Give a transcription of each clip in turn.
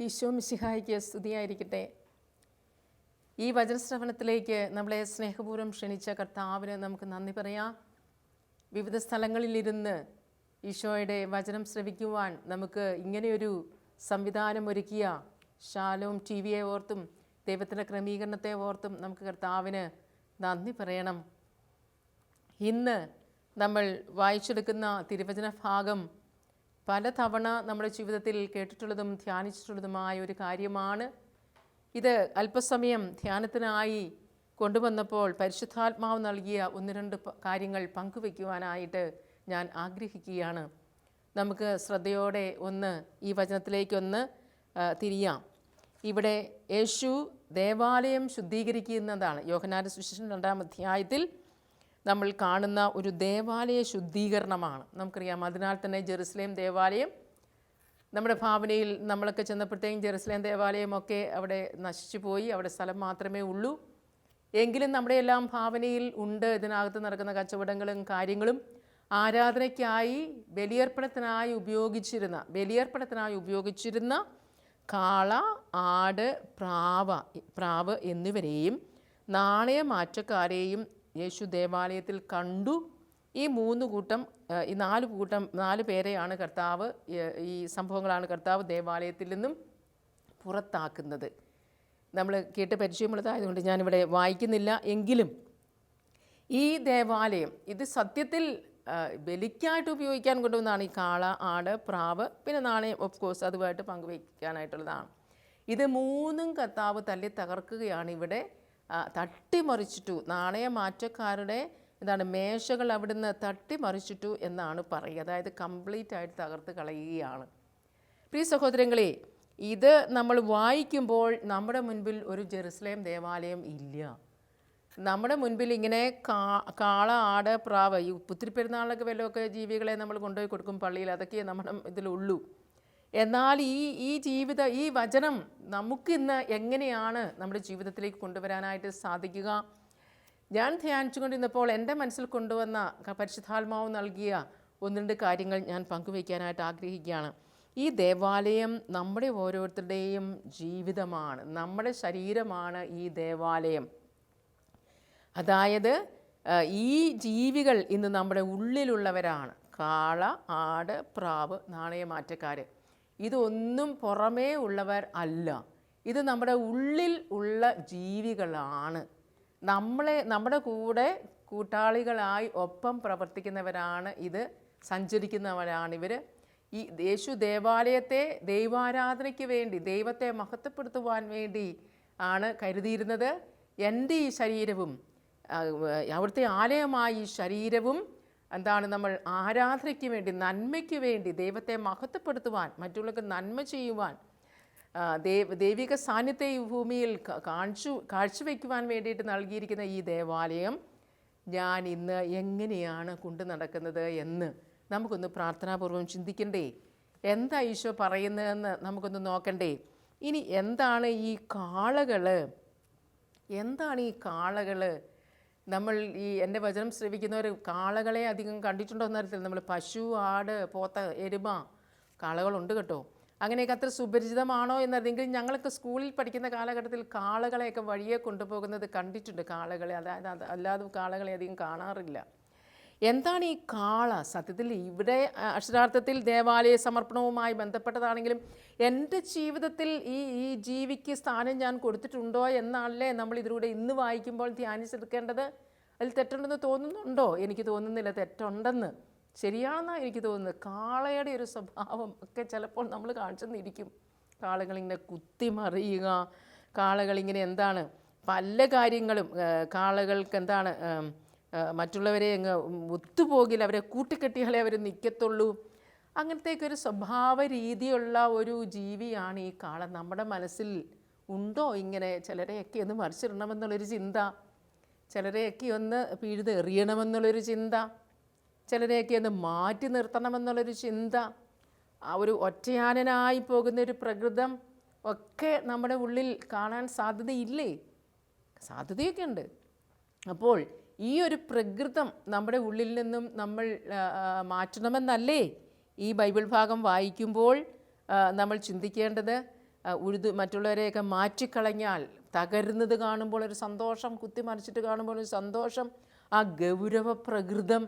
ഈശോ മിശിഹായിക്ക് സ്തുതിയായിരിക്കട്ടെ. ഈ വചനശ്രവണത്തിലേക്ക് നമ്മളെ സ്നേഹപൂർവം ക്ഷണിച്ച കർത്താവിന് നമുക്ക് നന്ദി പറയാം. വിവിധ സ്ഥലങ്ങളിലിരുന്ന് ഈശോയുടെ വചനം ശ്രവിക്കുവാൻ നമുക്ക് ഇങ്ങനെയൊരു സംവിധാനം ഒരുക്കിയ ശാലവും ടി വിയെ ഓർത്തും ദൈവത്തിന്റെ ക്രമീകരണത്തെ ഓർത്തും നമുക്ക് കർത്താവിന് നന്ദി പറയണം. ഇന്ന് നമ്മൾ വായിച്ചെടുക്കുന്ന തിരുവചന ഭാഗം പലതവണ നമ്മുടെ ജീവിതത്തിൽ കേട്ടിട്ടുള്ളതും ധ്യാനിച്ചിട്ടുള്ളതുമായ ഒരു കാര്യമാണ്. ഇത് അല്പസമയം ധ്യാനത്തിനായി കൊണ്ടുവന്നപ്പോൾ പരിശുദ്ധാത്മാവ് നൽകിയ ഒന്ന് രണ്ട് കാര്യങ്ങൾ പങ്കുവയ്ക്കുവാനായിട്ട് ഞാൻ ആഗ്രഹിക്കുകയാണ്. നമുക്ക് ശ്രദ്ധയോടെ ഒന്ന് ഈ വചനത്തിലേക്കൊന്ന് തിരിയാം. ഇവിടെ യേശു ദേവാലയം ശുദ്ധീകരിക്കുന്നതാണ്. യോഹനാന സുശേഷൻ രണ്ടാം അധ്യായത്തിൽ നമ്മൾ കാണുന്ന ഒരു ദേവാലയ ശുദ്ധീകരണമാണ്. നമുക്കറിയാം അതിനാൽ തന്നെ ജെറുസലേം ദേവാലയം നമ്മുടെ ഭാവനയിൽ നമ്മളൊക്കെ ചെന്നപ്പോഴത്തേക്കും ജെറുസലേം ദേവാലയമൊക്കെ അവിടെ നശിച്ചു പോയി അവിടെ സ്ഥലം മാത്രമേ ഉള്ളൂ. എങ്കിലും നമ്മുടെ എല്ലാം ഭാവനയിൽ ഉണ്ട്. ഇതിനകത്ത് നടക്കുന്ന കച്ചവടങ്ങളും കാര്യങ്ങളും ആരാധനയ്ക്കായി ബലിയർപ്പണത്തിനായി ഉപയോഗിച്ചിരുന്ന ബലിയർപ്പണത്തിനായി ഉപയോഗിച്ചിരുന്ന കാള ആട് പ്രാവ പ്രാവ് എന്നിവരെയും നാണയമാറ്റക്കാരെയും യേശു ദേവാലയത്തിൽ കണ്ടു. ഈ മൂന്ന് കൂട്ടം ഈ നാല് കൂട്ടം നാല് പേരെയാണ് കർത്താവ് ഈ സംഭവങ്ങളാണ് കർത്താവ് ദേവാലയത്തിൽ നിന്നും പുറത്താക്കുന്നത്. നമ്മൾ കേട്ട് പരിചയമുള്ളതായതുകൊണ്ട് ഞാനിവിടെ വായിക്കുന്നില്ല. എങ്കിലും ഈ ദേവാലയം ഇത് സത്യത്തിൽ ബലിക്കായിട്ട് ഉപയോഗിക്കാൻ കൊണ്ടുവന്നതാണ്. ഈ കാള ആട് പ്രാവ് പിന്നെ നാണയം ഓഫ് കോഴ്സ് അതുമായിട്ട് പങ്കുവയ്ക്കാനായിട്ടുള്ളതാണ്. ഇത് മൂന്നും കർത്താവ് തല്ലി തകർക്കുകയാണ് ഇവിടെ. തട്ടിമറിച്ചിട്ടു. നാണയമാറ്റക്കാരുടെ എന്താണ് മേശകൾ അവിടുന്ന് തട്ടിമറിച്ചിട്ടു എന്നാണ് പറയുക. അതായത് കംപ്ലീറ്റ് ആയിട്ട് തകർത്ത് കളയുകയാണ്. പ്രിയ സഹോദരങ്ങളെ ഇത് നമ്മൾ വായിക്കുമ്പോൾ നമ്മുടെ മുൻപിൽ ഒരു ജെറുസലേം ദേവാലയം ഇല്ല. നമ്മുടെ മുൻപിൽ ഇങ്ങനെ കാ കാള ആട് പ്രാവ് ഈ പുത്തിരി പെരുന്നാളിലൊക്കെ വല്ലതൊക്കെ ജീവികളെ നമ്മൾ കൊണ്ടുപോയി കൊടുക്കും പള്ളിയിൽ അതൊക്കെ നമ്മുടെ ഇതിലുള്ളൂ. എന്നാൽ ഈ ഈ ജീവിത ഈ വചനം നമുക്ക് ഇന്ന് എങ്ങനെയാണ് നമ്മുടെ ജീവിതത്തിലേക്ക് കൊണ്ടുവരാനായിട്ട് സാധിക്കുക? ഞാൻ ധ്യാനിച്ചുകൊണ്ടിരുന്നപ്പോൾ എന്റെ മനസ്സിൽ കൊണ്ടുവന്ന പരിശുദ്ധാത്മാവ് നൽകിയ ഒന്ന് രണ്ട് കാര്യങ്ങൾ ഞാൻ പങ്കുവയ്ക്കാനായിട്ട് ആഗ്രഹിക്കുകയാണ്. ഈ ദേവാലയം നമ്മുടെ ഓരോരുത്തരുടെയും ജീവിതമാണ് നമ്മുടെ ശരീരമാണ് ഈ ദേവാലയം. അതായത് ഈ ജീവികൾ ഇന്ന് നമ്മുടെ ഉള്ളിലുള്ളവരാണ്. കാള ആട് പ്രാവ് നാണയമാറ്റക്കാർ ഇതൊന്നും പുറമേ ഉള്ളവർ അല്ല. ഇത് നമ്മുടെ ഉള്ളിൽ ഉള്ള ജീവികളാണ്. നമ്മളെ നമ്മുടെ കൂടെ കൂട്ടാളികളായി ഒപ്പം പ്രവർത്തിക്കുന്നവരാണ് ഇത് സഞ്ചരിക്കുന്നവരാണ് ഇവർ ഈ യേശു ദേവാലയത്തെ ദൈവാരാധനയ്ക്ക് വേണ്ടി ദൈവത്തെ മഹത്വപ്പെടുത്തുവാൻ വേണ്ടി ആണ് കരുതിയിരുന്നത്. എന്റെ ഈ ശരീരവും അവിടുത്തെ ആലയമായ ഈ ശരീരവും എന്താണ് നമ്മൾ ആരാധനയ്ക്ക് വേണ്ടി നന്മയ്ക്ക് വേണ്ടി ദൈവത്തെ മഹത്വപ്പെടുത്തുവാൻ മറ്റുള്ളവർക്ക് നന്മ ചെയ്യുവാൻ ദേവ ദൈവ ദൈവിക സാന്നിധ്യ ഈ ഭൂമിയിൽ കാണിച്ചു കാഴ്ചവെക്കുവാൻ വേണ്ടിയിട്ട് നൽകിയിരിക്കുന്ന ഈ ദേവാലയം ഞാൻ ഇന്ന് എങ്ങനെയാണ് കൊണ്ടു നടക്കുന്നത് എന്ന് നമുക്കൊന്ന് പ്രാർത്ഥനാപൂർവം ചിന്തിക്കണ്ടേ? എന്താ ഈശോ പറയുന്നതെന്ന് നമുക്കൊന്ന് നോക്കണ്ടേ? ഇനി എന്താണ് ഈ കാളകൾ എന്താണ് ഈ കാളകൾ നമ്മൾ ഈ എന്റെ വചനം ശ്രവിക്കുന്നവർ കാളകളെ അധികം കണ്ടിട്ടുണ്ടോ എന്നറിയത്തില്ല നമ്മൾ പശു ആട് പോത്ത എരുമ കാളകളുണ്ട് കേട്ടോ. അങ്ങനെയൊക്കെ അത്ര സുപരിചിതമാണോ എന്നറിയെങ്കിൽ ഞങ്ങളൊക്കെ സ്കൂളിൽ പഠിക്കുന്ന കാലഘട്ടത്തിൽ കാളകളെയൊക്കെ വഴിയെ കൊണ്ടുപോകുന്നത് കണ്ടിട്ടുണ്ട്. കാളകളെ അതായത് അല്ലാതെ കാളകളെ അധികം കാണാറില്ല. എന്താണ് ഈ കാള? സത്യത്തിൽ ഇവിടെ അക്ഷരാർത്ഥത്തിൽ ദേവാലയ സമർപ്പണവുമായി ബന്ധപ്പെട്ടതാണെങ്കിലും എന്റെ ജീവിതത്തിൽ ഈ ഈ ജീവിക്ക് സ്ഥാനം ഞാൻ കൊടുത്തിട്ടുണ്ടോ എന്നാണല്ലേ നമ്മൾ ഇതിലൂടെ ഇന്ന് വായിക്കുമ്പോൾ ധ്യാനിച്ചെടുക്കേണ്ടത്? അതിൽ തെറ്റുണ്ടെന്ന് തോന്നുന്നുണ്ടോ? എനിക്ക് തോന്നുന്നില്ല. തെറ്റുണ്ടെന്ന്. ശരിയാണെന്നാണ് എനിക്ക് തോന്നുന്നത്. കാളയുടെ ഒരു സ്വഭാവം ഒക്കെ ചിലപ്പോൾ നമ്മൾ കാണിച്ചെന്നിരിക്കും. കാളകളിങ്ങനെ കുത്തിമറിയുക. കാളകളിങ്ങനെ എന്താണ്? പല കാര്യങ്ങളും കാളകൾക്ക് എന്താണ് മറ്റുള്ളവരെ അങ്ങ് ഒത്തുപോകില്ല അവരെ കൂട്ടിക്കെട്ടിയാലേ അവർ നിൽക്കത്തുള്ളൂ അങ്ങനത്തേക്ക് ഒരു സ്വഭാവ രീതിയുള്ള ഒരു ജീവിയാണ് ഈ കാള നമ്മുടെ മനസ്സിൽ ഉണ്ടോ ഇങ്ങനെ ചിലരെയൊക്കെ ഒന്ന് മറിച്ചിടണമെന്നുള്ളൊരു ചിന്ത? ചിലരെയൊക്കെ ഒന്ന് പിഴുതെറിയണമെന്നുള്ളൊരു ചിന്ത? ചിലരെയൊക്കെ ഒന്ന് മാറ്റി നിർത്തണമെന്നുള്ളൊരു ചിന്ത? ആ ഒരു ഒറ്റയാനനായി പോകുന്ന ഒരു പ്രകൃതം ഒക്കെ നമ്മുടെ ഉള്ളിൽ കാണാൻ സാധ്യതയില്ലേ? സാധ്യതയൊക്കെ ഉണ്ട്. അപ്പോൾ ഈ ഒരു പ്രകൃതം നമ്മുടെ ഉള്ളിൽ നിന്നും നമ്മൾ മാറ്റണമെന്നല്ലേ ഈ ബൈബിൾ ഭാഗം വായിക്കുമ്പോൾ നമ്മൾ ചിന്തിക്കേണ്ടത്? ഉഴുത് മറ്റുള്ളവരെയൊക്കെ മാറ്റിക്കളഞ്ഞാൽ തകരുന്നത് കാണുമ്പോൾ ഒരു സന്തോഷം കുത്തി മറിച്ചിട്ട് കാണുമ്പോൾ ഒരു സന്തോഷം ആ ഗൗരവ പ്രകൃതം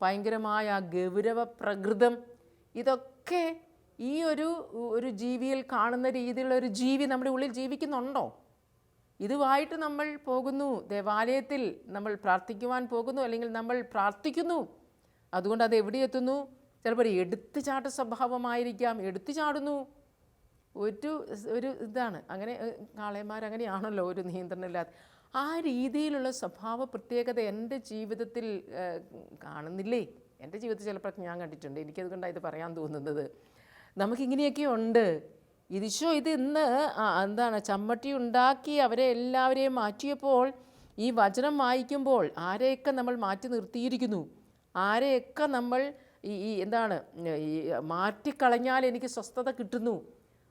ഭയങ്കരമായ ആ ഗൗരവ പ്രകൃതം ഇതൊക്കെ ഈ ഒരു ഒരു ജീവിയിൽ കാണുന്ന രീതിയിലുള്ള ഒരു ജീവി നമ്മുടെ ഉള്ളിൽ ജീവിക്കുന്നുണ്ടോ? ഇതുമായിട്ട് നമ്മൾ പോകുന്നു. ദേവാലയത്തിൽ നമ്മൾ പ്രാർത്ഥിക്കുവാൻ പോകുന്നു അല്ലെങ്കിൽ നമ്മൾ പ്രാർത്ഥിക്കുന്നു. അതുകൊണ്ട് അത് എവിടെ എത്തുന്നു? ചിലപ്പോൾ ഒരു എടുത്തുചാട്ട സ്വഭാവമായിരിക്കാം. എടുത്തു ചാടുന്നു ഒരു ഒരു ഇതാണ്. അങ്ങനെ കാളയന്മാർ അങ്ങനെയാണല്ലോ ഒരു നിയന്ത്രണമില്ലാതെ. ആ രീതിയിലുള്ള സ്വഭാവ പ്രത്യേകത എന്റെ ജീവിതത്തിൽ കാണുന്നില്ലേ? എന്റെ ജീവിതത്തിൽ ചിലപ്പോൾ ഞാൻ കണ്ടിട്ടുണ്ട്. എനിക്കതുകൊണ്ടാണ് ഇത് പറയാൻ തോന്നുന്നത്. നമുക്കിങ്ങനെയൊക്കെ ഉണ്ട്. ഇതിശോ ഇത് ഇന്ന് എന്താണ് ചമ്മട്ടി ഉണ്ടാക്കി അവരെ എല്ലാവരെയും മാറ്റിയപ്പോൾ ഈ വചനം വായിക്കുമ്പോൾ ആരെയൊക്കെ നമ്മൾ മാറ്റി നിർത്തിയിരിക്കുന്നു? ആരെയൊക്കെ നമ്മൾ ഈ ഈ എന്താണ് ഈ മാറ്റിക്കളഞ്ഞാൽ എനിക്ക് സ്വസ്ഥത കിട്ടുന്നു?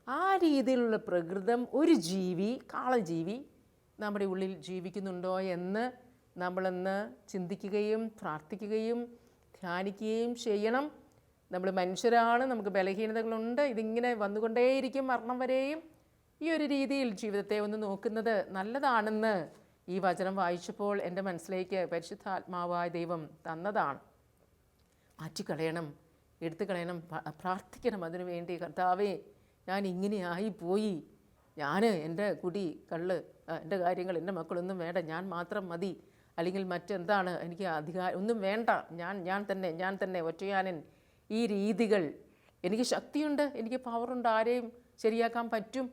ആ രീതിയിലുള്ള പ്രകൃതം ഒരു ജീവി കാളജീവി നമ്മുടെ ഉള്ളിൽ ജീവിക്കുന്നുണ്ടോ എന്ന് നമ്മളെന്ന് ചിന്തിക്കുകയും പ്രാർത്ഥിക്കുകയും ധ്യാനിക്കുകയും ചെയ്യണം. നമ്മൾ മനുഷ്യരാണ് നമുക്ക് ബലഹീനതകളുണ്ട് ഇതിങ്ങനെ വന്നുകൊണ്ടേയിരിക്കും മരണം വരെയും ഈ ഒരു രീതിയിൽ ജീവിതത്തെ ഒന്ന് നോക്കുന്നത് നല്ലതാണെന്ന് ഈ വചനം വായിച്ചപ്പോൾ എന്റെ മനസ്സിലേക്ക് പരിശുദ്ധാത്മാവായ ദൈവം തന്നതാണ്. മാറ്റിക്കളയണം എടുത്തു കളയണം പ്രാർത്ഥിക്കണം അതിനു വേണ്ടി. കർത്താവേ ഞാൻ ഇങ്ങനെയായി പോയി. ഞാൻ എന്റെ കുടി കള്ള് എന്റെ കാര്യങ്ങൾ എന്റെ മക്കളൊന്നും വേണ്ട. ഞാൻ മാത്രം മതി. അല്ലെങ്കിൽ മറ്റെന്താണ്? എനിക്ക് അധികാരം ഒന്നും വേണ്ട. ഞാൻ ഞാൻ തന്നെ ഞാൻ തന്നെ ഒറ്റയാനൻ. ഈ രീതികൾ. എനിക്ക് ശക്തിയുണ്ട് എനിക്ക് പവറുണ്ട് ആരെയും ശരിയാക്കാൻ പറ്റും.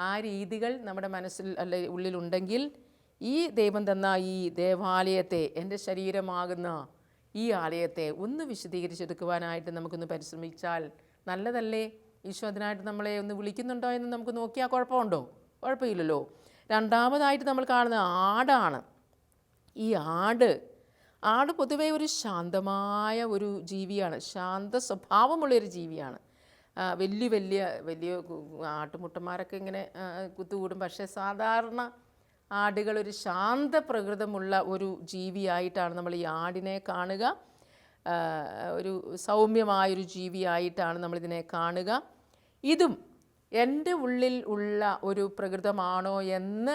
ആ രീതികൾ നമ്മുടെ മനസ്സിൽ അല്ലെ ഉള്ളിലുണ്ടെങ്കിൽ ഈ ദൈവം തന്ന ഈ ദേവാലയത്തെ എന്റെ ശരീരമാകുന്ന ഈ ആലയത്തെ ഒന്ന് വിശദീകരിച്ചെടുക്കുവാനായിട്ട് നമുക്കൊന്ന് പരിശ്രമിച്ചാൽ നല്ലതല്ലേ? ഈശോ അതിനായിട്ട് നമ്മളെ ഒന്ന് വിളിക്കുന്നുണ്ടോ എന്ന് നമുക്ക് നോക്കിയാൽ കുഴപ്പമുണ്ടോ? കുഴപ്പമില്ലല്ലോ. രണ്ടാമതായിട്ട് നമ്മൾ കാണുന്ന ആടാണ്. ഈ ആട് ആട് പൊതുവേ ഒരു ശാന്തമായ ഒരു ജീവിയാണ്. ശാന്ത സ്വഭാവമുള്ളൊരു ജീവിയാണ്. വലിയ വലിയ വലിയ ആട്ടുമുട്ടന്മാരൊക്കെ ഇങ്ങനെ കുത്തുകൂടും. പക്ഷേ സാധാരണ ആടുകൾ ഒരു ശാന്ത പ്രകൃതമുള്ള ഒരു ജീവിയായിട്ടാണ് നമ്മൾ ഈ ആടിനെ കാണുക. ഒരു സൗമ്യമായൊരു ജീവിയായിട്ടാണ് നമ്മളിതിനെ കാണുക. ഇതും എന്റെ ഉള്ളിൽ ഉള്ള ഒരു പ്രകൃതമാണോ എന്ന്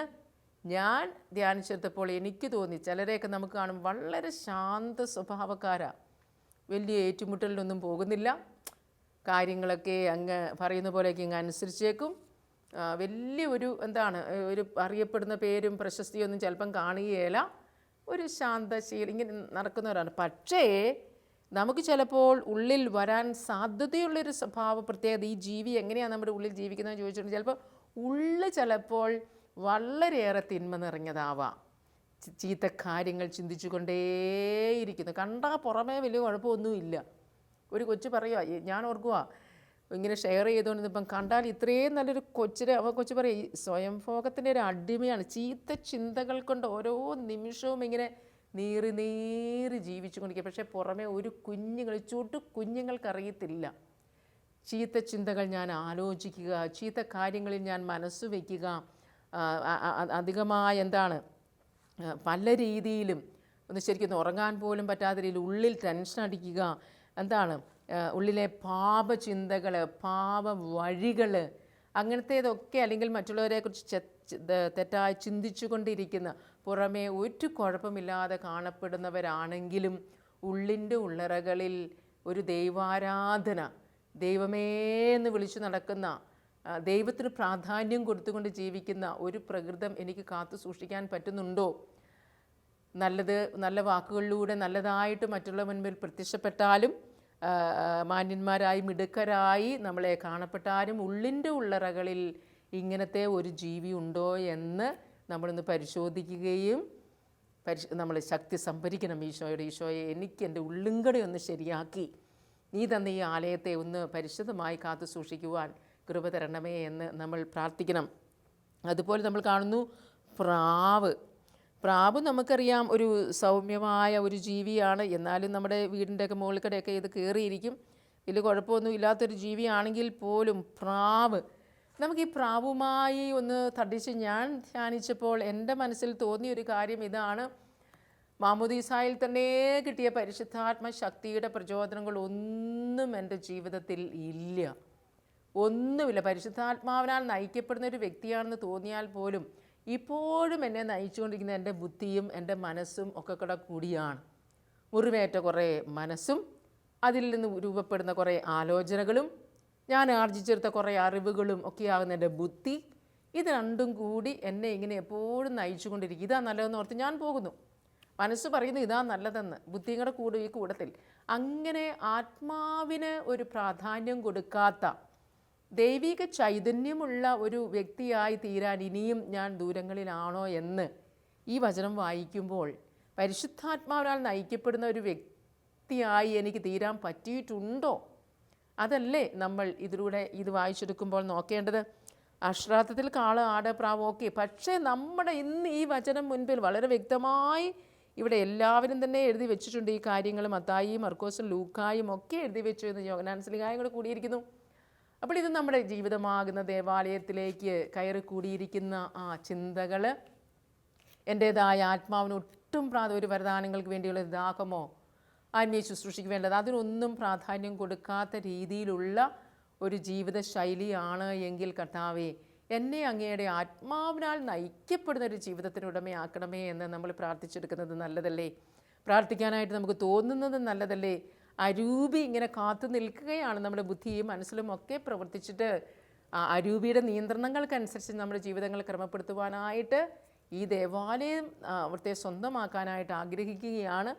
ഞാൻ ധ്യാനിച്ചെടുത്തപ്പോൾ എനിക്ക് തോന്നി ചിലരെയൊക്കെ നമുക്ക് കാണും വളരെ ശാന്ത സ്വഭാവക്കാരാണ് വലിയ ഏറ്റുമുട്ടലിനൊന്നും പോകുന്നില്ല. കാര്യങ്ങളൊക്കെ അങ്ങ് പറയുന്ന പോലെയൊക്കെ ഇങ്ങ് അനുസരിച്ചേക്കും. വലിയ ഒരു എന്താണ് ഒരു അറിയപ്പെടുന്ന പേരും പ്രശസ്തിയൊന്നും ചിലപ്പം കാണുകയില്ല. ഒരു ശാന്തശീലം ഇങ്ങനെ നടക്കുന്നവരാണ്. പക്ഷേ നമുക്ക് ചിലപ്പോൾ ഉള്ളിൽ വരാൻ സാധ്യതയുള്ളൊരു സ്വഭാവ പ്രത്യേകത ഈ ജീവി എങ്ങനെയാണ് നമ്മുടെ ഉള്ളിൽ ജീവിക്കുന്നതെന്ന് ചോദിച്ചിട്ടുണ്ട് ചിലപ്പോൾ ഉള്ളിൽ ചിലപ്പോൾ വളരെയേറെ തിന്മ നിറഞ്ഞതാവാം. ചീത്ത കാര്യങ്ങൾ ചിന്തിച്ചുകൊണ്ടേയിരിക്കുന്നു. കണ്ടാൽ പുറമേ വലിയ കുഴപ്പമൊന്നുമില്ല. ഒരു കൊച്ചു പറയുക ഞാൻ ഓർക്കുക ഇങ്ങനെ ഷെയർ ചെയ്തുകൊണ്ടിരുന്നപ്പം കണ്ടാൽ ഇത്രയും നല്ലൊരു കൊച്ചിനെ അവ കൊച്ചു പറയും സ്വയം ഭോഗത്തിന്റെ ഒരു അടിമയാണ്. ചീത്ത ചിന്തകൾ കൊണ്ട് ഓരോ നിമിഷവും ഇങ്ങനെ നീറി നീറി ജീവിച്ചു കൊണ്ടിരിക്കുക പക്ഷേ പുറമേ ഒരു കുഞ്ഞുങ്ങൾ ചുട്ടു കുഞ്ഞുങ്ങൾക്കറിയത്തില്ല. ചീത്ത ചിന്തകൾ ഞാൻ ആലോചിക്കുക ചീത്ത കാര്യങ്ങളിൽ ഞാൻ മനസ്സ് വയ്ക്കുക അധികമായ എന്താണ് പല രീതിയിലും ഒന്ന് ശരിക്കും ഉറങ്ങാൻ പോലും പറ്റാത്ത രീതിയിൽ ഉള്ളിൽ ടെൻഷൻ അടിക്കുക എന്താണ് ഉള്ളിലെ പാപചിന്തകൾ പാപ വഴികൾ അങ്ങനത്തേതൊക്കെ അല്ലെങ്കിൽ മറ്റുള്ളവരെക്കുറിച്ച് തെറ്റായി ചിന്തിച്ചു കൊണ്ടിരിക്കുന്ന പുറമേ ഒരു കുഴപ്പമില്ലാതെ കാണപ്പെടുന്നവരാണെങ്കിലും ഉള്ളിന്റെ ഉള്ളറകളിൽ ഒരു ദൈവാരാധന ദൈവമേ എന്ന് വിളിച്ചു നടക്കുന്ന ദൈവത്തിന് പ്രാധാന്യം കൊടുത്തുകൊണ്ട് ജീവിക്കുന്ന ഒരു പ്രകൃതം എനിക്ക് കാത്തു സൂക്ഷിക്കാൻ പറ്റുന്നുണ്ടോ? നല്ലത് നല്ല വാക്കുകളിലൂടെ നല്ലതായിട്ട് മറ്റുള്ള മുൻപിൽ പ്രത്യക്ഷപ്പെട്ടാലും മാന്യന്മാരായി മിടുക്കരായി നമ്മളെ കാണപ്പെട്ടാലും ഉള്ളിന്റെ ഉള്ളറകളിൽ ഇങ്ങനത്തെ ഒരു ജീവി ഉണ്ടോ എന്ന് നമ്മളൊന്ന് പരിശോധിക്കുകയും പരിശ നമ്മൾ ശക്തി സംഭരിക്കണം ഈശോയുടെ. ഈശോയെ എനിക്ക് എന്റെ ഉള്ളുങ്കടി ഒന്ന് ശരിയാക്കി. നീ തന്ന ഈ ആലയത്തെ ഒന്ന് പരിശുദ്ധമായി കാത്തു സൂക്ഷിക്കുവാൻ കൃപ തരണമേ എന്ന് നമ്മൾ പ്രാർത്ഥിക്കണം. അതുപോലെ നമ്മൾ കാണുന്നു പ്രാവ്. പ്രാവ് നമുക്കറിയാം ഒരു സൗമ്യമായ ഒരു ജീവിയാണ്. എന്നാലും നമ്മുടെ വീടിന്റെയൊക്കെ മുകൾക്കടെയൊക്കെ ഇത് കയറിയിരിക്കും. വലിയ കുഴപ്പമൊന്നും ഇല്ലാത്തൊരു ജീവിയാണെങ്കിൽ പോലും പ്രാവ്. നമുക്ക് ഈ പ്രാവുമായി ഒന്ന് തടിച്ച് ഞാൻ ധ്യാനിച്ചപ്പോൾ എന്റെ മനസ്സിൽ തോന്നിയ ഒരു കാര്യം ഇതാണ്. മാമുദീസായിൽ തന്നെ കിട്ടിയ പരിശുദ്ധാത്മ ശക്തിയുടെ പ്രചോദനങ്ങൾ ഒന്നും എന്റെ ജീവിതത്തിൽ ഇല്ല. ഒന്നുമില്ല. പരിശുദ്ധാത്മാവിനാൽ നയിക്കപ്പെടുന്ന ഒരു വ്യക്തിയാണെന്ന് തോന്നിയാൽ പോലും ഇപ്പോഴും എന്നെ നയിച്ചുകൊണ്ടിരിക്കുന്ന എന്റെ ബുദ്ധിയും എന്റെ മനസ്സും ഒക്കെ കൂടെ കൂടിയാണ്. മുറിവേറ്റ കുറേ മനസ്സും അതിൽ നിന്ന് രൂപപ്പെടുന്ന കുറേ ആലോചനകളും ഞാൻ ആർജിച്ചെടുത്ത കുറേ അറിവുകളും ഒക്കെയാകുന്ന എന്റെ ബുദ്ധി ഇത് രണ്ടും കൂടി എന്നെ ഇങ്ങനെ എപ്പോഴും നയിച്ചുകൊണ്ടിരിക്കും. ഇതാ നല്ലതെന്ന് ഓർത്ത് ഞാൻ പോകുന്നു. മനസ്സ് പറയുന്നു ഇതാ നല്ലതെന്ന്. ബുദ്ധിയും കൂടെ കൂടും ഈ കൂടത്തിൽ. അങ്ങനെ ആത്മാവിന് ഒരു പ്രാധാന്യം കൊടുക്കാത്ത ദൈവിക ചൈതന്യമുള്ള ഒരു വ്യക്തിയായി തീരാൻ ഇനിയും ഞാൻ ദൂരങ്ങളിലാണോ എന്ന് ഈ വചനം വായിക്കുമ്പോൾ പരിശുദ്ധാത്മാവിനാൽ നയിക്കപ്പെടുന്ന ഒരു വ്യക്തിയായി എനിക്ക് തീരാൻ പറ്റിയിട്ടുണ്ടോ? അതല്ലേ നമ്മൾ ഇതിലൂടെ ഇത് വായിച്ചെടുക്കുമ്പോൾ നോക്കേണ്ടത്. അശ്രാത്തത്തിൽ കാൾ ആട് പ്രാവ് ഓക്കെ പക്ഷേ നമ്മുടെ ഇന്ന് ഈ വചനം മുൻപിൽ വളരെ വ്യക്തമായി ഇവിടെ എല്ലാവരും തന്നെ എഴുതി വെച്ചിട്ടുണ്ട്. ഈ കാര്യങ്ങൾ മത്തായിയും മർക്കോസും ലൂക്കായും ഒക്കെ എഴുതി വെച്ചു എന്ന് യോഗനാൻസിലികായും കൂടെ കൂടിയിരിക്കുന്നു. അപ്പോൾ ഇത് നമ്മുടെ ജീവിതമാകുന്ന ദേവാലയത്തിലേക്ക് കയറി കൂടിയിരിക്കുന്ന ആ ചിന്തകൾ എന്റേതായ ആത്മാവിന് ഒട്ടും പ്രാധ ഒരു വരദാനങ്ങൾക്ക് വേണ്ടിയുള്ള ഒരു ദാഹമോ ആത്മീയ ശുശ്രൂഷയ്ക്ക് വേണ്ടത് അതിനൊന്നും പ്രാധാന്യം കൊടുക്കാത്ത രീതിയിലുള്ള ഒരു ജീവിത ശൈലിയാണ് എങ്കിൽ കർത്താവേ എന്നെ അങ്ങയുടെ ആത്മാവിനാൽ നയിക്കപ്പെടുന്ന ഒരു ജീവിതത്തിന് ഉടമയാക്കണമേ എന്ന് നമ്മൾ പ്രാർത്ഥിച്ചെടുക്കുന്നത് നല്ലതല്ലേ? പ്രാർത്ഥിക്കാനായിട്ട് നമുക്ക് തോന്നുന്നത് നല്ലതല്ലേ? അരൂപി ഇങ്ങനെ കാത്തു നിൽക്കുകയാണ് നമ്മുടെ ബുദ്ധിയും മനസ്സിലും ഒക്കെ പ്രവർത്തിച്ചിട്ട്. ആ അരൂപിയുടെ നിയന്ത്രണങ്ങൾക്കനുസരിച്ച് നമ്മുടെ ജീവിതങ്ങൾ ക്രമപ്പെടുത്തുവാനായിട്ട് ഈ ദേവാലയം അവിടുത്തെ സ്വന്തമാക്കാനായിട്ട് ആഗ്രഹിക്കുകയാണ്.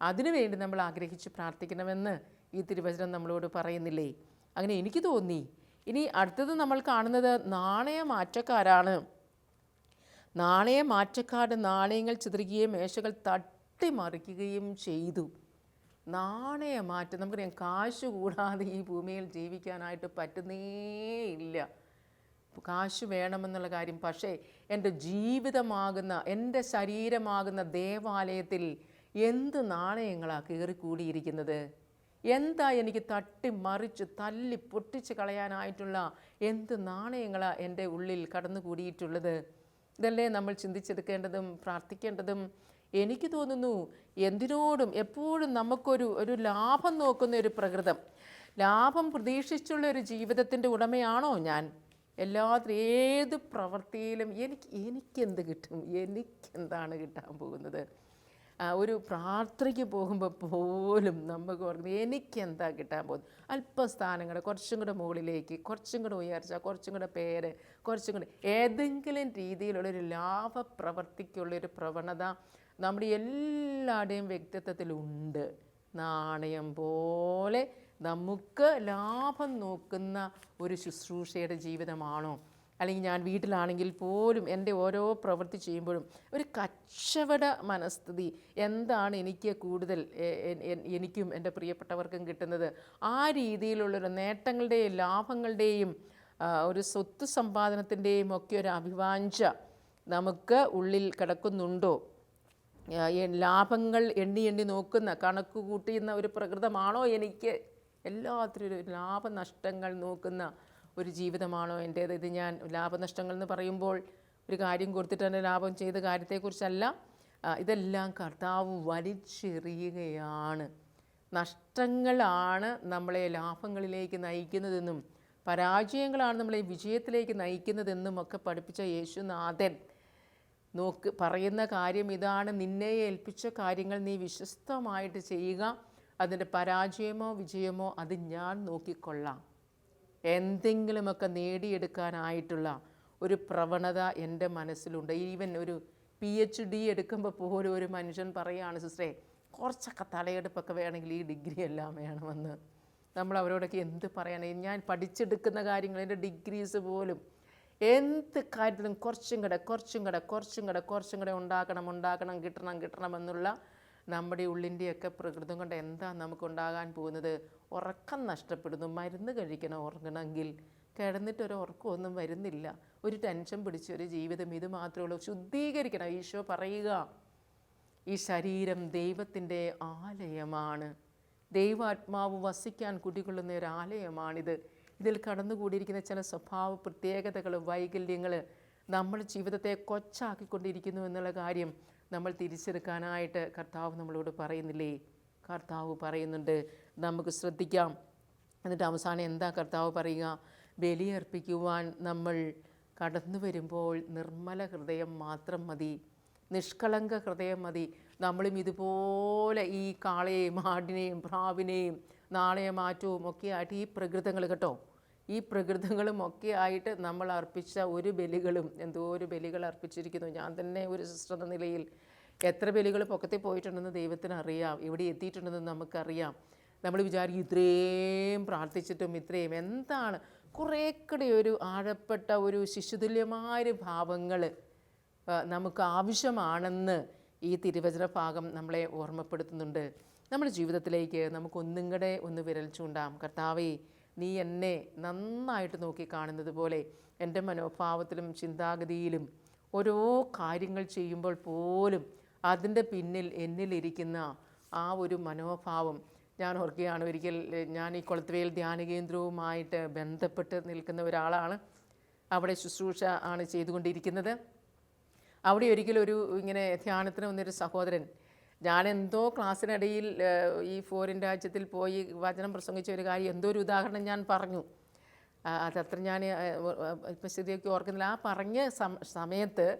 അതിനുവേണ്ടി നമ്മൾ ആഗ്രഹിച്ച് പ്രാർത്ഥിക്കണമെന്ന് ഈ തിരുവചനം നമ്മളോട് പറയുന്നില്ലേ? അങ്ങനെ എനിക്ക് തോന്നി. ഇനി അടുത്തത് നമ്മൾ കാണുന്നത് നാണയ മാറ്റക്കാരാണ്. നാണയ മാറ്റക്കാട് നാണയങ്ങൾ ചിതറുകയും മേശകൾ തട്ടിമറിക്കുകയും ചെയ്തു. നാണയമാറ്റം നമുക്കറിയാം കാശ് കൂടാതെ ഈ ഭൂമിയിൽ ജീവിക്കാനായിട്ട് പറ്റുന്നേ ഇല്ല കാശ് വേണമെന്നുള്ള കാര്യം പക്ഷേ എന്റെ ജീവിതമാകുന്ന എന്റെ ശരീരമാകുന്ന ദേവാലയത്തിൽ എന്ത് നാണയങ്ങളാണ് കയറിക്കൂടിയിരിക്കുന്നത്? എന്താ എനിക്ക് തട്ടി മറിച്ച് തല്ലി പൊട്ടിച്ച് കളയാനായിട്ടുള്ള എന്ത് നാണയങ്ങളാണ് എന്റെ ഉള്ളിൽ കടന്നുകൂടിയിട്ടുള്ളത്? ഇതല്ലേ നമ്മൾ ചിന്തിച്ചെടുക്കേണ്ടതും പ്രാർത്ഥിക്കേണ്ടതും. എനിക്ക് തോന്നുന്നു എന്തിനോടും എപ്പോഴും നമുക്കൊരു ഒരു ലാഭം നോക്കുന്ന ഒരു പ്രകൃതം. ലാഭം പ്രതീക്ഷിച്ചുള്ള ഒരു ജീവിതത്തിന്റെ ഉടമയാണോ ഞാൻ? എല്ലാത്തിലും ഏത് പ്രവൃത്തിയിലും എനിക്ക് എനിക്കെന്ത് കിട്ടും? എനിക്കെന്താണ് കിട്ടാൻ പോകുന്നത്? ഒരു പ്രാർത്ഥനയ്ക്ക് പോകുമ്പോൾ പോലും നമുക്ക് ഓർക്കുന്നത് എനിക്കെന്താ കിട്ടാൻ പോകുന്നത്? അല്പസ്ഥാനങ്ങൾ കുറച്ചും കൂടെ മുകളിലേക്ക് കുറച്ചും കൂടെ ഉയർച്ച കുറച്ചും കൂടെ പേര് കുറച്ചും കൂടെ ഏതെങ്കിലും രീതിയിലുള്ളൊരു ലാഭപ്രവർത്തിക്കുള്ളൊരു പ്രവണത നമ്മുടെ എല്ലാവരുടെയും വ്യക്തിത്വത്തിലുണ്ട്. നാണയം പോലെ നമുക്ക് ലാഭം നോക്കുന്ന ഒരു ശുശ്രൂഷയുടെ ജീവിതമാണോ? അല്ലെങ്കിൽ ഞാൻ വീട്ടിലാണെങ്കിൽ പോലും എന്റെ ഓരോ പ്രവൃത്തി ചെയ്യുമ്പോഴും ഒരു കച്ചവട മനസ്ഥിതി എന്താണ് എനിക്ക് കൂടുതൽ എനിക്കും എന്റെ പ്രിയപ്പെട്ടവർക്കും കിട്ടുന്നത്? ആ രീതിയിലുള്ളൊരു നേട്ടങ്ങളുടെയും ലാഭങ്ങളുടെയും ഒരു സ്വത്ത് സമ്പാദനത്തിന്റെയും ഒക്കെ ഒരു അഭിവാഞ്ച നമുക്ക് ഉള്ളിൽ കിടക്കുന്നുണ്ടോ? ലാഭങ്ങൾ എണ്ണി എണ്ണി നോക്കുന്ന കണക്ക് കൂട്ടിയുന്ന ഒരു പ്രകൃതമാണോ എനിക്ക്? എല്ലാത്തിനും ഒരു ലാഭനഷ്ടങ്ങൾ നോക്കുന്ന ഒരു ജീവിതമാണോ എന്റേത് ഇത് ഞാൻ ലാഭനഷ്ടങ്ങൾ എന്ന് പറയുമ്പോൾ ഒരു കാര്യം കൊടുത്തിട്ട് തന്നെ ലാഭം ചെയ്ത കാര്യത്തെക്കുറിച്ചല്ല. ഇതെല്ലാം കർത്താവ് വലിച്ചെറിയുകയാണ്. നഷ്ടങ്ങളാണ് നമ്മളെ ലാഭങ്ങളിലേക്ക് നയിക്കുന്നതെന്നും പരാജയങ്ങളാണ് നമ്മളെ വിജയത്തിലേക്ക് നയിക്കുന്നതെന്നും ഒക്കെ പഠിപ്പിച്ച യേശുനാഥൻ നോക്ക് പറയുന്ന കാര്യം ഇതാണ് നിന്നെ ഏൽപ്പിച്ച കാര്യങ്ങൾ നീ വിശ്വസ്തമായിട്ട് ചെയ്യുക. അതിന്റെ പരാജയമോ വിജയമോ അത് ഞാൻ നോക്കിക്കൊള്ളാം. എന്തെങ്കിലുമൊക്കെ നേടിയെടുക്കാനായിട്ടുള്ള ഒരു പ്രവണത എന്റെ മനസ്സിലുണ്ട്. ഈവൻ ഒരു പി എച്ച് ഡി എടുക്കുമ്പോൾ പോലും ഒരു മനുഷ്യൻ പറയുകയാണ് സിസ്റ്ററെ കുറച്ചൊക്കെ തലയെടുപ്പൊക്കെ വേണമെങ്കിൽ ഈ ഡിഗ്രി എല്ലാം വേണമെന്ന്. നമ്മൾ അവരോടൊക്കെ എന്ത് പറയാനായി ഞാൻ പഠിച്ചെടുക്കുന്ന കാര്യങ്ങൾ എന്റെ ഡിഗ്രീസ് പോലും എന്ത് കാര്യത്തിലും കുറച്ചും കൂടെ കുറച്ചും കൂടെ കുറച്ചും കൂടെ കുറച്ചും കൂടെ ഉണ്ടാക്കണം ഉണ്ടാക്കണം കിട്ടണം കിട്ടണം എന്നുള്ള നമ്മുടെ ഉള്ളിന്റെയൊക്കെ പ്രകൃതം കൊണ്ട് എന്താ നമുക്കുണ്ടാകാൻ പോകുന്നത്? ഉറക്കം നഷ്ടപ്പെടുന്നു. മരുന്ന് കഴിക്കണം ഉറങ്ങണമെങ്കിൽ. കിടന്നിട്ട് ഒരു ഉറക്കമൊന്നും വരുന്നില്ല. ഒരു ടെൻഷൻ പിടിച്ച ഒരു ജീവിതം ഇത് മാത്രമേ ഉള്ളൂ. ശുദ്ധീകരിക്കണം. ഈശോ പറയുക ഈ ശരീരം ദൈവത്തിന്റെ ആലയമാണ്. ദൈവാത്മാവ് വസിക്കാൻ കുടികൊള്ളുന്ന ഒരു ആലയമാണിത്. ഇതിൽ കടന്നുകൂടിയിരിക്കുന്ന ചില സ്വഭാവ പ്രത്യേകതകൾ വൈകല്യങ്ങൾ നമ്മൾ ജീവിതത്തെ കൊച്ചാക്കിക്കൊണ്ടിരിക്കുന്നു എന്നുള്ള കാര്യം നമ്മൾ തിരിച്ചെടുക്കാനായിട്ട് കർത്താവ് നമ്മളോട് പറയുന്നില്ലേ? കർത്താവ് പറയുന്നുണ്ട് നമുക്ക് ശ്രദ്ധിക്കാം. എന്നിട്ട് അവസാനം എന്താ കർത്താവ് പറയുക? ബലിയർപ്പിക്കുവാൻ നമ്മൾ കടന്നു വരുമ്പോൾ നിർമ്മല ഹൃദയം മാത്രം മതി നിഷ്കളങ്ക ഹൃദയം മതി. നമ്മളും ഇതുപോലെ ഈ കാളയെയും ആടിനെയും പ്രാവിനെയും നാളെയ മാറ്റവും ഒക്കെ ആയിട്ട് ഈ പ്രകൃതങ്ങൾ കേട്ടോ. ഈ പ്രകൃതങ്ങളും ഒക്കെ ആയിട്ട് നമ്മൾ അർപ്പിച്ച ഒരു ബലികളും എന്തോ ഒരു ബലികൾ അർപ്പിച്ചിരിക്കുന്നു. ഞാൻ തന്നെ ഒരു സിസ്റ്റർ എന്ന നിലയിൽ എത്ര ബലികൾ പൊക്കത്തിൽ പോയിട്ടുണ്ടെന്ന് ദൈവത്തിന് അറിയാം. ഇവിടെ എത്തിയിട്ടുണ്ടെന്ന് നമുക്കറിയാം. നമ്മൾ വിചാരിക്കും ഇത്രയും പ്രാർത്ഥിച്ചിട്ടും ഇത്രയും എന്താണ്? കുറേക്കൂടെ ഒരു ആഴപ്പെട്ട ഒരു ശിശുതുല്യമായ ഭാവങ്ങൾ നമുക്ക് ആവശ്യമാണെന്ന് ഈ തിരുവചന ഭാഗം നമ്മളെ ഓർമ്മപ്പെടുത്തുന്നുണ്ട്. നമ്മുടെ ജീവിതത്തിലേക്ക് നമുക്കൊന്നും കൂടെ ഒന്ന് വിരൽ ചൂണ്ടാം. കർത്താവേ നീ എന്നെ നന്നായിട്ട് നോക്കി കാണുന്നത് പോലെ എന്റെ മനോഭാവത്തിലും ചിന്താഗതിയിലും ഓരോ കാര്യങ്ങൾ ചെയ്യുമ്പോൾ പോലും അതിന്റെ പിന്നിൽ എന്നിലിരിക്കുന്ന ആ ഒരു മനോഭാവം ഞാൻ ഓർക്കുകയാണ്. ഒരിക്കൽ ഞാൻ ഈ കൊളത്തുവേൽ ധ്യാന കേന്ദ്രവുമായിട്ട് ബന്ധപ്പെട്ട് നിൽക്കുന്ന ഒരാളാണ്. അവിടെ ശുശ്രൂഷ ആണ് ചെയ്തുകൊണ്ടിരിക്കുന്നത്. അവിടെ ഒരിക്കലും ഒരു ഇങ്ങനെ ധ്യാനത്തിന് വന്നൊരു സഹോദരൻ. ഞാൻ എന്തോ ക്ലാസ്സിനിടയിൽ ഈ ഫോറിൻ രാജ്യത്തിൽ പോയി വചനം പ്രസംഗിച്ച ഒരു കാര്യം എന്തോ ഒരു ഉദാഹരണം ഞാൻ പറഞ്ഞു. അതത്ര ഞാൻ ഇപ്പം സ്ഥിതിയൊക്കെ ഓർക്കുന്നില്ല. ആ പറഞ്ഞ സമയത്ത്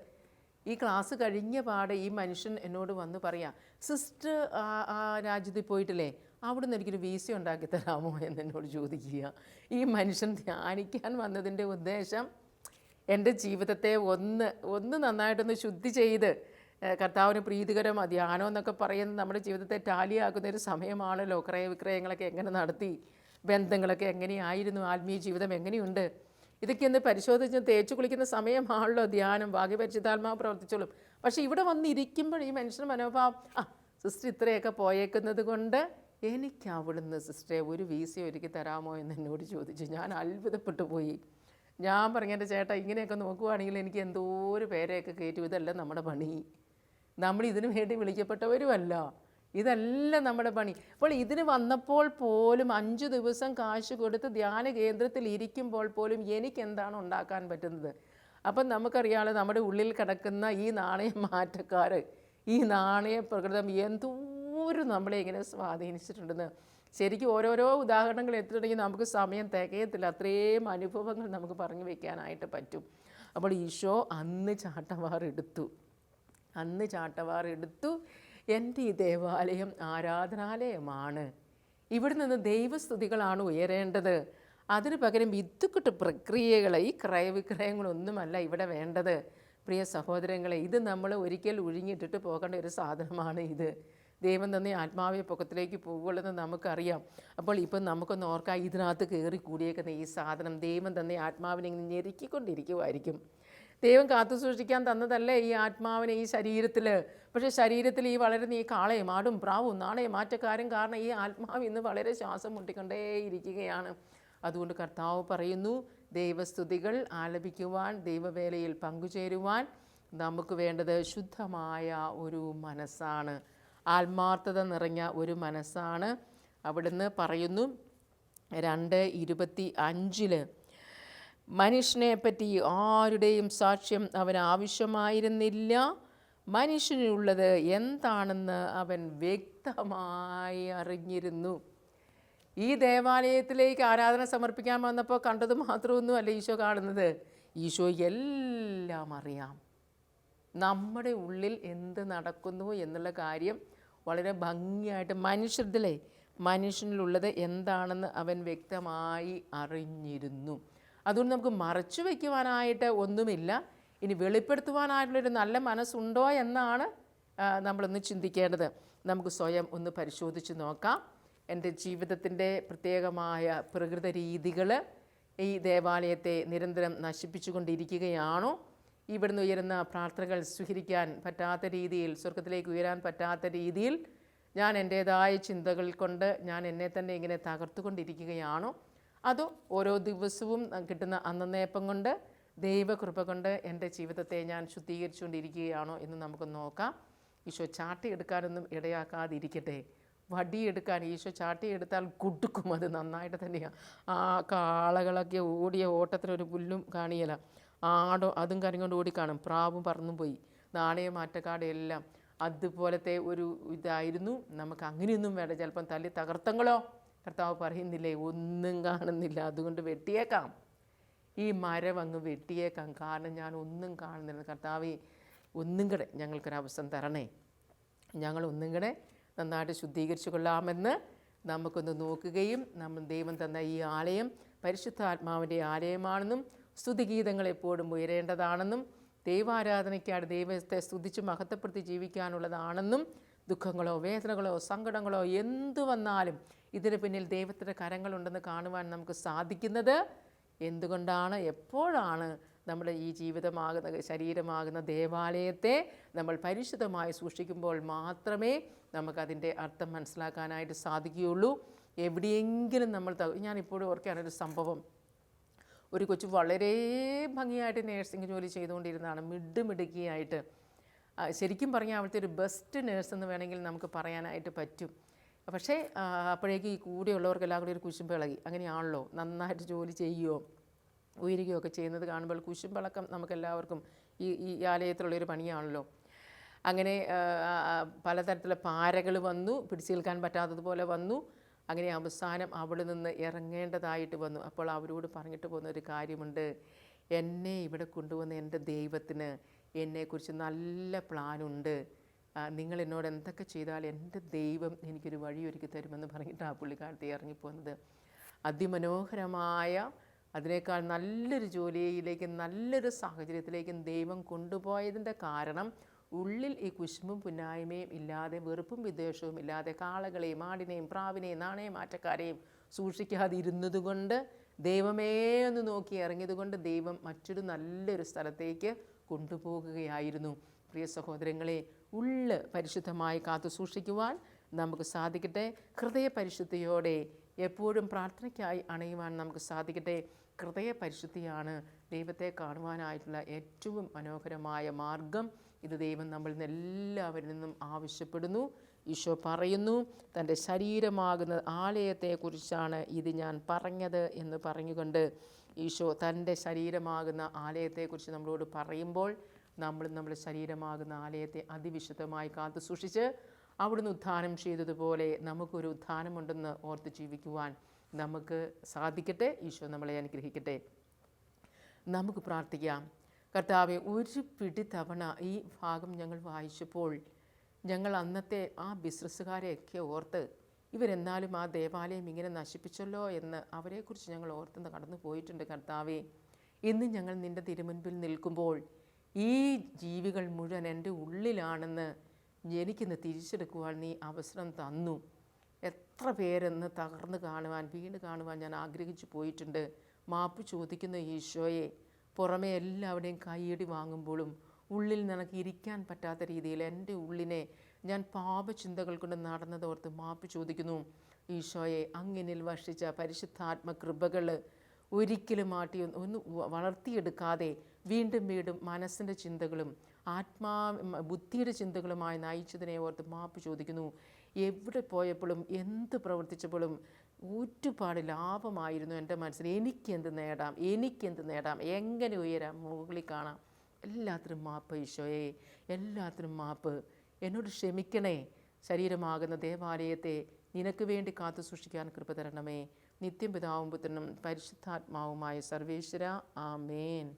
ഈ ക്ലാസ് കഴിഞ്ഞ പാടെ ഈ മനുഷ്യൻ എന്നോട് വന്ന് പറയാം സിസ്റ്റർ ആ രാജ്യത്തിൽ പോയിട്ടില്ലേ? അവിടുന്ന് എനിക്കൊരു വീസ ഉണ്ടാക്കി തരാമോ? എന്ന് എന്നോട് ചോദിക്കുക. ഈ മനുഷ്യൻ ധ്യാനിക്കാൻ വന്നതിന്റെ ഉദ്ദേശം എന്റെ ജീവിതത്തെ ഒന്ന് ഒന്ന് നന്നായിട്ടൊന്ന് ശുദ്ധി ചെയ്ത് കർത്താവിന് പ്രീതികരം ധ്യാനം എന്നൊക്കെ പറയുന്നത് നമ്മുടെ ജീവിതത്തെ ടാലിയാക്കുന്ന ഒരു സമയമാണല്ലോ. ക്രയ വിക്രയങ്ങളൊക്കെ എങ്ങനെ നടത്തി ബന്ധങ്ങളൊക്കെ എങ്ങനെയായിരുന്നു ആത്മീയ ജീവിതം എങ്ങനെയുണ്ട്? ഇതൊക്കെ ഒന്ന് പരിശോധിച്ച് തേച്ചു കുളിക്കുന്ന സമയമാണല്ലോ ധ്യാനം. ഭാഗ്യപരിചിതാത്മാവ് പ്രവർത്തിച്ചോളും. പക്ഷേ ഇവിടെ വന്നിരിക്കുമ്പോൾ ഈ മനുഷ്യന്റെ മനോഭാവം ആ സിസ്റ്റർ ഇത്രയൊക്കെ പോയേക്കുന്നത് കൊണ്ട് എനിക്ക് അവിടുന്ന് സിസ്റ്ററെ ഒരു വീസ ഒരുക്കി തരാമോ എന്ന് എന്നോട് ചോദിച്ചു. ഞാൻ അത്ഭുതപ്പെട്ടു പോയി. ഞാൻ പറഞ്ഞ എന്റെ ചേട്ടാ ഇങ്ങനെയൊക്കെ നോക്കുവാണെങ്കിൽ എനിക്ക് എന്തോ ഒരു പേരെയൊക്കെ കയറ്റും. ഇതല്ല നമ്മുടെ പണി. നമ്മൾ ഇതിനു വേണ്ടി വിളിക്കപ്പെട്ടവരുമല്ല. ഇതല്ല നമ്മുടെ പണി. അപ്പോൾ ഇതിന് വന്നപ്പോൾ പോലും അഞ്ച് ദിവസം കാശ് കൊടുത്ത് ധ്യാന കേന്ദ്രത്തിൽ ഇരിക്കുമ്പോൾ പോലും എനിക്ക് എന്താണ് ഉണ്ടാക്കാൻ പറ്റുന്നത്? അപ്പം നമുക്കറിയാമല്ലോ നമ്മുടെ ഉള്ളിൽ കിടക്കുന്ന ഈ നാണയ മാറ്റക്കാർ ഈ നാണയ പ്രകൃതം എന്തോരം നമ്മളെ ഇങ്ങനെ സ്വാധീനിച്ചിട്ടുണ്ടെന്ന്. ശരിക്കും ഓരോരോ ഉദാഹരണങ്ങൾ എടുത്തിട്ടുണ്ടെങ്കിൽ നമുക്ക് സമയം തികയത്തില്ല. അത്രയും അനുഭവങ്ങൾ നമുക്ക് പറഞ്ഞു വയ്ക്കാനായിട്ട് പറ്റും. അപ്പോൾ ഈശോ അന്ന് ചാട്ടവാർ എടുത്തു. അന്ന് ചാട്ടവാർ എടുത്തു. എന്റെ ഈ ദേവാലയം ആരാധനാലയമാണ്. ഇവിടെ നിന്ന് ദൈവസ്തുതികളാണ് ഉയരേണ്ടത്. അതിന് പകരം വിത്തുക്കിട്ട് പ്രക്രിയകൾ ഈ ക്രയവിക്രയങ്ങളൊന്നുമല്ല ഇവിടെ വേണ്ടത്. പ്രിയ സഹോദരങ്ങളെ ഇത് നമ്മൾ ഒരിക്കൽ ഒഴിഞ്ഞിട്ടിട്ട് പോകേണ്ട ഒരു സാധനമാണ് ഇത്. ദൈവം തന്നെ ആത്മാവിയ പൊക്കത്തിലേക്ക് പോകുള്ളതെന്ന് നമുക്കറിയാം. അപ്പോൾ ഇപ്പം നമുക്കൊന്ന് ഓർക്കാം ഇതിനകത്ത് കയറി കൂടിയേക്കുന്ന ഈ സാധനം ദൈവം തന്നെ ആത്മാവിനെ ഇങ്ങനെ ഞെരുക്കിക്കൊണ്ടിരിക്കുമായിരിക്കും ദൈവം കാത്തു സൂക്ഷിക്കാൻ തന്നതല്ലേ ഈ ആത്മാവിനെ ഈ ശരീരത്തിൽ പക്ഷേ ശരീരത്തിൽ ഈ വളരുന്ന ഈ കാളയും ആടും പ്രാവും നാണയം മാറ്റക്കാരും കാരണം ഈ ആത്മാവ് ഇന്ന് വളരെ ശ്വാസം മുട്ടിക്കൊണ്ടേയിരിക്കുകയാണ്. അതുകൊണ്ട് കർത്താവ് പറയുന്നു ദൈവസ്തുതികൾ ആലപിക്കുവാൻ ദൈവവേലയിൽ പങ്കുചേരുവാൻ നമുക്ക് വേണ്ടത് ശുദ്ധമായ ഒരു മനസ്സാണ്. ആത്മാർത്ഥത നിറഞ്ഞ ഒരു മനസ്സാണ് അവിടുന്ന് പറയുന്നു. രണ്ട് ഇരുപത്തി അഞ്ചിൽ മനുഷ്യനെ പറ്റി ആരുടെയും സാക്ഷ്യം അവന് ആവശ്യമായിരുന്നില്ല. മനുഷ്യനുള്ളത് എന്താണെന്ന് അവൻ വ്യക്തമായി അറിഞ്ഞിരുന്നു. ഈ ദേവാലയത്തിലേക്ക് ആരാധന സമർപ്പിക്കാൻ വന്നപ്പോൾ കണ്ടത് മാത്രമൊന്നുമല്ല ഈശോ കാണുന്നത്. ഈശോ എല്ലാം അറിയാം. നമ്മുടെ ഉള്ളിൽ എന്ത് നടക്കുന്നു എന്നുള്ള കാര്യം വളരെ ഭംഗിയായിട്ട് മനുഷ്യരിലേ മനുഷ്യനിലുള്ളത് എന്താണെന്ന് അവൻ വ്യക്തമായി അറിഞ്ഞിരുന്നു. അതുകൊണ്ട് നമുക്ക് മറച്ചു വയ്ക്കുവാനായിട്ട് ഒന്നുമില്ല. ഇനി വെളിപ്പെടുത്തുവാനായിട്ടുള്ളൊരു നല്ല മനസ്സുണ്ടോ എന്നാണ് നമ്മളൊന്ന് ചിന്തിക്കേണ്ടത്. നമുക്ക് സ്വയം ഒന്ന് പരിശോധിച്ച് നോക്കാം. എന്റെ ജീവിതത്തിന്റെ പ്രത്യേകമായ പ്രകൃത രീതികൾ ഈ ദേവാലയത്തെ നിരന്തരം നശിപ്പിച്ചുകൊണ്ടിരിക്കുകയാണോ? ഇവിടുന്ന് ഉയരുന്ന പ്രാർത്ഥനകൾ സ്വീകരിക്കാൻ പറ്റാത്ത രീതിയിൽ സ്വർഗത്തിലേക്ക് ഉയരാൻ പറ്റാത്ത രീതിയിൽ ഞാൻ എന്റേതായ ചിന്തകൾ കൊണ്ട് ഞാൻ എന്നെ തന്നെ ഇങ്ങനെ തകർത്തുകൊണ്ടിരിക്കുകയാണോ? അതോ ഓരോ ദിവസവും കിട്ടുന്ന അന്നേപ്പം കൊണ്ട് ദൈവകൃപ കൊണ്ട് എന്റെ ജീവിതത്തെ ഞാൻ ശുദ്ധീകരിച്ചുകൊണ്ടിരിക്കുകയാണോ എന്ന് നമുക്ക് നോക്കാം. ഈശോ ചാട്ടിയെടുക്കാനൊന്നും ഇടയാക്കാതിരിക്കട്ടെ. വടിയെടുക്കാൻ ഈശോ ചാട്ടിയെടുത്താൽ കുടുക്കും. അത് നന്നായിട്ട് തന്നെയാണ് ആ കാളകളൊക്കെ ഓടിയ ഓട്ടത്തിലൊരു പുല്ലും കാണിയല. ആടോ അതും ഓടി ഓടിക്കാണും പ്രാവും പറന്നു പോയി. നാണയ മാറ്റക്കാടെല്ലാം അതുപോലത്തെ ഒരു ഇതായിരുന്നു. നമുക്ക് അങ്ങനെയൊന്നും വേണ്ട. ചിലപ്പം തല്ലി തകർത്തങ്ങളോ? കർത്താവ് പറയുന്നില്ലേ ഒന്നും കാണുന്നില്ല. അതുകൊണ്ട് വെട്ടിയേക്കാം. ഈ മരം അങ്ങ് വെട്ടിയേക്കാം. കാരണം ഞാൻ ഒന്നും കാണുന്നില്ല. കർത്താവ് ഒന്നും കൂടെ ഞങ്ങൾക്കൊരവസരം തരണേ. ഞങ്ങൾ ഒന്നും കൂടെ നന്നായിട്ട് ശുദ്ധീകരിച്ചു കൊള്ളാമെന്ന് നമുക്കൊന്ന് നോക്കുകയും നമ്മൾ ദൈവം തന്ന ഈ ആലയം പരിശുദ്ധാത്മാവിന്റെ ആലയമാണെന്നും സ്തുതിഗീതങ്ങൾ എപ്പോഴും ഉയരേണ്ടതാണെന്നും ദൈവാരാധനയ്ക്കാണ് ദൈവത്തെ സ്തുതിച്ച് മഹത്വപ്പെടുത്തി ജീവിക്കാനുള്ളതാണെന്നും ദുഃഖങ്ങളോ വേദനകളോ സങ്കടങ്ങളോ എന്തു വന്നാലും ഇതിന് പിന്നിൽ ദൈവത്തിന്റെ കരങ്ങളുണ്ടെന്ന് കാണുവാൻ നമുക്ക് സാധിക്കുന്നത് എന്തുകൊണ്ടാണ്? എപ്പോഴാണ് നമ്മുടെ ഈ ജീവിതമാകുന്ന ശരീരമാകുന്ന ദേവാലയത്തെ നമ്മൾ പരിശുദ്ധമായി സൂക്ഷിക്കുമ്പോൾ മാത്രമേ നമുക്കതിന്റെ അർത്ഥം മനസ്സിലാക്കാനായിട്ട് സാധിക്കുകയുള്ളൂ? എവിടെയെങ്കിലും നമ്മൾ ഞാനിപ്പോഴും ഓർക്കുകയാണ് ഒരു സംഭവം. ഒരു കൊച്ചു വളരെ ഭംഗിയായിട്ട് നേഴ്സിംഗ് ജോലി ചെയ്തുകൊണ്ടിരുന്നതാണ്. മിഡ് മിടുക്കിയായിട്ട്. ശരിക്കും പറഞ്ഞാൽ അവിടുത്തെ ഒരു ബെസ്റ്റ് നേഴ്സ് എന്ന് വേണമെങ്കിൽ നമുക്ക് പറയാനായിട്ട് പറ്റും. പക്ഷേ അപ്പോഴേക്ക് ഈ കൂടെയുള്ളവർക്കെല്ലാം കൂടി ഒരു കുശുമ്പിളകി അങ്ങനെയാണല്ലോ നന്നായിട്ട് ജോലി ചെയ്യുകയോ ഉയരുകയോ ഒക്കെ ചെയ്യുന്നത് കാണുമ്പോൾ കുശുമ്പിളക്കം നമുക്കെല്ലാവർക്കും ഈ ഈ ആലയത്തിലുള്ളൊരു പണിയാണല്ലോ. അങ്ങനെ പലതരത്തിലുള്ള പാരകൾ വന്നു പിടിച്ചു നിൽക്കാൻ പറ്റാത്തതുപോലെ വന്നു. അങ്ങനെ അവസാനം അവിടെ നിന്ന് ഇറങ്ങേണ്ടതായിട്ട് വന്നു. അപ്പോൾ അവരോട് പറഞ്ഞിട്ട് പോകുന്ന ഒരു കാര്യമുണ്ട്. എന്നെ ഇവിടെ കൊണ്ടുവന്ന എന്റെ ദൈവത്തിന് എന്നെക്കുറിച്ച് നല്ല പ്ലാനുണ്ട്. നിങ്ങൾ എന്നോട് എന്തൊക്കെ ചെയ്താൽ എന്റെ ദൈവം എനിക്കൊരു വഴി ഒരുക്കി തരുമെന്ന് പറഞ്ഞിട്ട് ആ പുള്ളിക്കാലത്ത് ഇറങ്ങിപ്പോകുന്നത് അതിമനോഹരമായ അതിനേക്കാൾ നല്ലൊരു ജോലിയിലേക്കും നല്ലൊരു സാഹചര്യത്തിലേക്കും ദൈവം കൊണ്ടുപോയതിന്റെ കാരണം ഉള്ളിൽ ഈ കുശുമ്പും പുന്നായ്മയും ഇല്ലാതെ വെറുപ്പും വിദ്വേഷവും ഇല്ലാതെ കാളകളെയും ആടിനെയും പ്രാവിനെയും നാണയം മാറ്റക്കാരെയും സൂക്ഷിക്കാതിരുന്നത് കൊണ്ട് ദൈവമേ ഒന്ന് നോക്കി ഇറങ്ങിയതുകൊണ്ട് ദൈവം മറ്റൊരു നല്ലൊരു സ്ഥലത്തേക്ക് കൊണ്ടുപോകുകയായിരുന്നു. പ്രിയ സഹോദരങ്ങളെ ഉള്ള് പരിശുദ്ധമായി കാത്തു സൂക്ഷിക്കുവാൻ നമുക്ക് സാധിക്കട്ടെ. ഹൃദയ പരിശുദ്ധിയോടെ എപ്പോഴും പ്രാർത്ഥനയ്ക്കായി അണയുവാൻ നമുക്ക് സാധിക്കട്ടെ. ഹൃദയ പരിശുദ്ധിയാണ് ദൈവത്തെ കാണുവാനായിട്ടുള്ള ഏറ്റവും മനോഹരമായ മാർഗം. ഇത് ദൈവം നമ്മളിൽ നിന്ന് എല്ലാവരിൽ നിന്നും ആവശ്യപ്പെടുന്നു. ഈശോ പറയുന്നു തന്റെ ശരീരമാകുന്ന ആലയത്തെക്കുറിച്ചാണ് ഇത് ഞാൻ പറഞ്ഞത് എന്ന് പറഞ്ഞുകൊണ്ട് ഈശോ തന്റെ ശരീരമാകുന്ന ആലയത്തെക്കുറിച്ച് നമ്മളോട് പറയുമ്പോൾ നമ്മൾ നമ്മുടെ ശരീരമാകുന്ന ആലയത്തെ അതിവിശുദ്ധമായി കാത്തു സൂക്ഷിച്ച് അവിടുന്ന് ഉദ്ധാനം ചെയ്തതുപോലെ നമുക്കൊരു ഉദ്ധാനമുണ്ടെന്ന് ഓർത്ത് ജീവിക്കുവാൻ നമുക്ക് സാധിക്കട്ടെ. ഈശോ നമ്മളെ അനുഗ്രഹിക്കട്ടെ. നമുക്ക് പ്രാർത്ഥിക്കാം. കർത്താവെ ഒരു പിടി തവണ ഈ ഭാഗം ഞങ്ങൾ വായിച്ചപ്പോൾ ഞങ്ങൾ അന്നത്തെ ആ ബിസിനസ്സുകാരെയൊക്കെ ഓർത്ത് ഇവരെന്നാലും ആ ദേവാലയം ഇങ്ങനെ നശിപ്പിച്ചല്ലോ എന്ന് അവരെക്കുറിച്ച് ഞങ്ങൾ ഓർത്തുനിന്ന് കടന്നു പോയിട്ടുണ്ട് കർത്താവെ. ഇന്ന് ഞങ്ങൾ നിന്റെ തിരുമുൻപിൽ നിൽക്കുമ്പോൾ ഈ ജീവികൾ മുഴുവൻ എന്റെ ഉള്ളിലാണെന്ന് എനിക്കിന്ന് തിരിച്ചെടുക്കുവാൻ നീ അവസരം തന്നു. എത്ര പേരെന്ന് തകർന്ന് കാണുവാൻ വീണ് കാണുവാൻ ഞാൻ ആഗ്രഹിച്ചു പോയിട്ടുണ്ട്. മാപ്പ് ചോദിക്കുന്ന ഈശോയെ. പുറമെ എല്ലാവരുടെയും കൈയടി വാങ്ങുമ്പോഴും ഉള്ളിൽ നിനക്ക് ഇരിക്കാൻ പറ്റാത്ത രീതിയിൽ എന്റെ ഉള്ളിനെ ഞാൻ പാപചിന്തകൾ കൊണ്ട് നടന്നതോർത്ത് മാപ്പ് ചോദിക്കുന്നു. ഈശോയെ അങ്ങിനിൽ വർഷിച്ച പരിശുദ്ധാത്മ കൃപകൾ ഒരിക്കലും മാറ്റി ഒന്ന് വളർത്തിയെടുക്കാതെ വീണ്ടും വീണ്ടും മനസ്സിന്റെ ചിന്തകളും ആത്മാ ബുദ്ധിയുടെ ചിന്തകളുമായി നയിച്ചതിനെ ഓർത്ത് മാപ്പ് ചോദിക്കുന്നു. എവിടെ പോയപ്പോഴും എന്ത് പ്രവർത്തിച്ചപ്പോഴും ഒരുപാട് ലാഭമായിരുന്നു എന്റെ മനസ്സിൽ. എനിക്കെന്ത് നേടാം? എനിക്കെന്ത് നേടാം? എങ്ങനെ ഉയരാം? മുകളിൽ കാണാം. എല്ലാത്തിനും മാപ്പ് ഈശോയെ. എല്ലാത്തിനും മാപ്പ്. എന്നോട് ക്ഷമിക്കണേ. ശരീരമാകുന്ന ദേവാലയത്തെ നിനക്ക് വേണ്ടി കാത്തു സൂക്ഷിക്കാൻ കൃപ തരണമേ. നിത്യം പിതാവും പുത്രനും പരിശുദ്ധാത്മാവുമായ സർവേശ്വര. ആമേൻ.